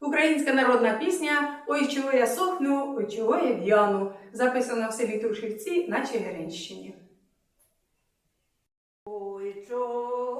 Українська народна пісня Ой, чого я сохну, ой, чого я в'яну, записана в селі Трушівці на Чигиринщині. Ой, чого